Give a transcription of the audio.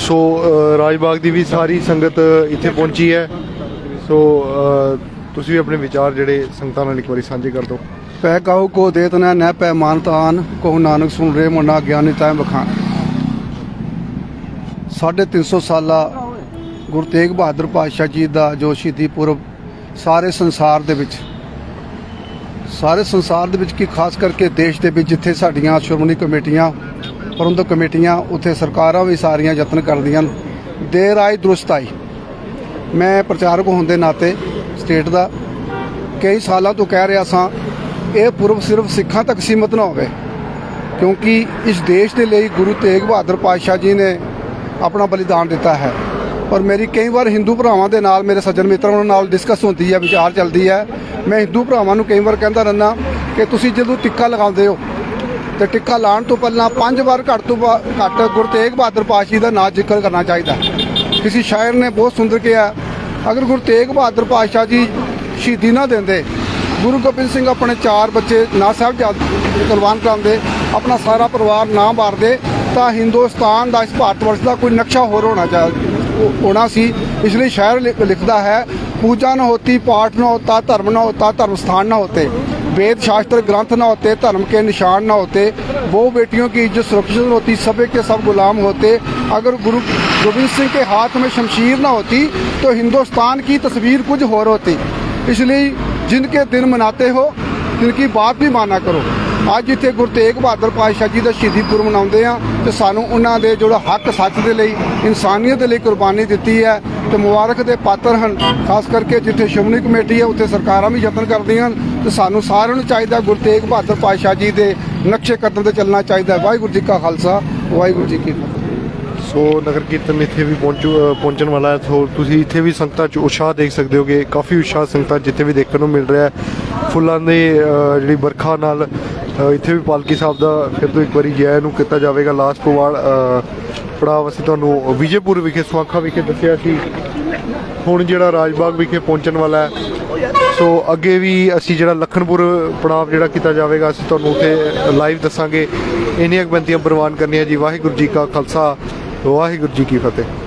ਸੋ ਅ, ਰਾਜਬਾਗ ਦੀ ਵੀ ਸਾਰੀ ਸੰਗਤ ਇੱਥੇ ਪਹੁੰਚੀ ਹੈ। ਸੋ ਤੁਸੀਂ ਵੀ ਆਪਣੇ ਵਿਚਾਰ ਜਿਹੜੇ ਸੰਗਤਾਂ ਨਾਲ ਇੱਕ ਵਾਰੀ ਸਾਂਝੇ ਕਰ ਦਿਓ। ਪੈ ਕਾਉ ਕੋ ਦੇਤ ਨਾ ਨਹਿ ਪੈ ਮਾਨਤਾਨ ਕੋ ਨਾਨਕ ਸੁਣ ਰੇ ਮੁੰਡਾ ਗਿਆਨੀ ਤੈ ਬਖਾਨ ਸਾਢੇ ਤਿੰਨ ਸੌ ਸਾਲਾ ਗੁਰੂ ਤੇਗ ਬਹਾਦਰ ਪਾਤਸ਼ਾਹ ਜੀ ਦਾ ਜੋ ਸ਼ਹੀਦੀ ਪੁਰਬ ਸਾਰੇ ਸੰਸਾਰ ਦੇ ਵਿੱਚ ਸਾਰੇ ਸੰਸਾਰ ਦੇ ਵਿੱਚ ਕੀ ਖਾਸ ਕਰਕੇ ਦੇਸ਼ ਦੇ ਵਿੱਚ ਜਿੱਥੇ ਸਾਡੀਆਂ ਸ਼੍ਰੋਮਣੀ ਕਮੇਟੀਆਂ ਪ੍ਰਬੰਧਕ ਕਮੇਟੀਆਂ ਉੱਥੇ ਸਰਕਾਰਾਂ ਵੀ ਸਾਰੀਆਂ ਯਤਨ ਕਰਦੀਆਂ ਹਨ। ਦੇਰ ਆਈ ਦਰੁਸਤ ਆਈ। ਮੈਂ ਪ੍ਰਚਾਰਕ ਹੋਣ ਦੇ ਨਾਤੇ ਸਟੇਟ ਦਾ ਕਈ ਸਾਲਾਂ ਤੋਂ ਕਹਿ ਰਿਹਾ ਸਾਂ, ਇਹ ਪੁਰਬ ਸਿਰਫ ਸਿੱਖਾਂ ਤੱਕ ਸੀਮਤ ਨਾ ਹੋਵੇ, ਕਿਉਂਕਿ ਇਸ ਦੇਸ਼ ਦੇ ਲਈ ਗੁਰੂ ਤੇਗ ਬਹਾਦਰ ਪਾਤਸ਼ਾਹ ਜੀ ਨੇ ਆਪਣਾ ਬਲੀਦਾਨ ਦਿੱਤਾ ਹੈ। ਔਰ ਮੇਰੀ ਕਈ ਵਾਰ ਹਿੰਦੂ ਭਰਾਵਾਂ ਦੇ ਨਾਲ, ਮੇਰੇ ਸੱਜਣ ਮਿੱਤਰਾਂ ਨਾਲ ਡਿਸਕਸ ਹੁੰਦੀ ਹੈ, ਵਿਚਾਰ ਚੱਲਦੀ ਹੈ। ਮੈਂ ਹਿੰਦੂ ਭਰਾਵਾਂ ਨੂੰ ਕਈ ਵਾਰ ਕਹਿੰਦਾ ਰਹਿੰਦਾ ਕਿ ਤੁਸੀਂ ਜਦੋਂ ਟਿੱਕਾ ਲਗਾਉਂਦੇ ਹੋ ਤੇ ਟਿੱਕਾ ਲਾਉਣ ਤੋਂ ਪਹਿਲਾਂ ਪੰਜ ਵਾਰ ਘੱਟ ਤੋਂ ਘੱਟ ਗੁਰੂ ਤੇਗ ਬਹਾਦਰ ਪਾਸ਼ੀ ਦਾ ਨਾਮ ਜ਼ਿਕਰ ਕਰਨਾ ਚਾਹੀਦਾ। ਕਿਸੇ ਸ਼ਾਇਰ ਨੇ ਬਹੁਤ ਸੁੰਦਰ ਕਿਹਾ, ਅਗਰ ਗੁਰੂ ਤੇਗ ਬਹਾਦਰ ਪਾਸ਼ਾ ਜੀ ਸ਼ਹੀਦੀ ਨਾ ਦਿੰਦੇ, ਗੁਰੂ ਗੋਬਿੰਦ ਸਿੰਘ ਆਪਣੇ ਚਾਰ ਬੱਚੇ ਨਾ ਸਾਹਿਬ ਕੁਰਬਾਨ ਕਰਾਉਂਦੇ, ਆਪਣਾ ਸਾਰਾ ਪਰਿਵਾਰ ਨਾ ਮਾਰਦੇ, ਤਾਂ ਹਿੰਦੁਸਤਾਨ ਦਾ ਇਸ ਭਾਰਤ ਵਰਸ਼ ਦਾ ਕੋਈ ਨਕਸ਼ਾ ਹੋਰ ਹੋਣਾ ਚਾਹੀਦਾ ਹੋਣਾ ਸੀ। ਇਸ ਲਈ ਸ਼ਾਇਰ ਲਿਖਦਾ ਹੈ, ਪੂਜਾ ਨਾ ਹੋਤੀ, ਪਾਠ ਨਾ ਹੋਤਾ, ਧਰਮ ਨਾ ਹੋਤਾ, ਧਰਮ ਸਥਾਨ ਨਾ ਹੋਤੇ। वेद शास्त्र ग्रंथ न होते धर्म के निशान न होते वो बेटियों की इज्जत सुरक्षित न होती सभी के सब गुलाम होते अगर गुरु गोविंद सिंह के हाथ में शमशीर न होती तो हिंदुस्तान की तस्वीर कुछ और होती इसलिए जिनके दिन मनाते हो जिनकी बात भी माना करो ਅੱਜ ਇੱਥੇ ਗੁਰੂ ਤੇਗ ਬਹਾਦਰ ਪਾਤਸ਼ਾਹ ਜੀ ਦਾ ਸ਼ਹੀਦੀ ਪੁਰਬ ਮਨਾਉਂਦੇ ਆ ਤੇ ਸਾਨੂੰ ਉਹਨਾਂ ਦੇ ਜਿਹੜਾ ਹੱਕ ਸੱਚ ਦੇ ਲਈ, ਇਨਸਾਨੀਅਤ ਦੇ ਲਈ ਕੁਰਬਾਨੀ ਦਿੱਤੀ ਹੈ ਤੇ ਮੁਬਾਰਕ ਦੇ ਪਾਤਰ ਹਨ, ਖਾਸ ਕਰਕੇ ਜਿੱਥੇ ਸ਼੍ਰੋਮਣੀ ਕਮੇਟੀ ਹੈ, ਉੱਥੇ ਸਰਕਾਰਾਂ ਵੀ ਯਤਨ ਕਰਦੀਆਂ ਹਨ ਤੇ ਸਾਨੂੰ ਸਾਰਿਆਂ ਨੂੰ ਚਾਹੀਦਾ ਗੁਰੂ ਤੇਗ ਬਹਾਦਰ ਪਾਤਸ਼ਾਹ ਜੀ ਦੇ ਨਕਸ਼ੇ ਕਦਮ ਤੇ ਚੱਲਣਾ ਚਾਹੀਦਾ ਵਾਹਿਗੁਰੂ ਜੀ ਕਾ ਖਾਲਸਾ, ਵਾਹਿਗੁਰੂ ਜੀ ਕੀ ਫਤਿਹ। ਸੋ ਨਗਰ ਕੀਰਤਨ ਇੱਥੇ ਵੀ ਪਹੁੰਚੂ ਪਹੁੰਚਣ ਵਾਲਾ ਹੈ। ਸੋ ਤੁਸੀਂ ਇੱਥੇ ਵੀ ਸੰਗਤਾਂ 'ਚ ਉਤਸ਼ਾਹ ਦੇਖ ਸਕਦੇ ਹੋਗੇ। ਕਾਫੀ ਉਤਸ਼ਾਹ ਸੰਗਤਾਂ ਜਿੱਥੇ ਵੀ ਦੇਖਣ ਨੂੰ ਮਿਲ ਰਿਹਾ ਹੈ। ਫੁੱਲਾਂ ਦੇ ਜਿਹੜੀ ਵਰਖਾ ਨਾਲ ਇੱਥੇ ਵੀ ਪਾਲਕੀ ਸਾਹਿਬ ਦਾ ਫਿਰ ਤੋਂ ਇੱਕ ਵਾਰੀ ਜੈ ਨੂੰ ਕੀਤਾ ਜਾਵੇਗਾ ਲਾਸਟ ਪਵਾੜ ਪੜਾਵ ਅਸੀਂ ਤੁਹਾਨੂੰ ਵਿਜੇਪੁਰ ਵਿਖੇ ਸਵਾਖਾ ਵਿਖੇ ਦੱਸਿਆ ਸੀ। ਹੁਣ ਜਿਹੜਾ ਰਾਜਬਾਗ ਵਿਖੇ ਪਹੁੰਚਣ ਵਾਲਾ ਹੈ। ਸੋ ਅੱਗੇ ਵੀ ਅਸੀਂ ਜਿਹੜਾ ਲਖਨਪੁਰ ਪੜਾਵ ਜਿਹੜਾ ਕੀਤਾ ਜਾਵੇਗਾ, ਅਸੀਂ ਤੁਹਾਨੂੰ ਉੱਥੇ ਲਾਈਵ ਦੱਸਾਂਗੇ। ਇੰਨੀਆਂ ਬੇਨਤੀਆਂ ਪ੍ਰਵਾਨ ਕਰਨੀਆਂ ਜੀ। ਵਾਹਿਗੁਰੂ ਜੀ ਕਾ ਖਾਲਸਾ, ਵਾਹਿਗੁਰੂ ਜੀ ਕੀ ਫਤਿਹ।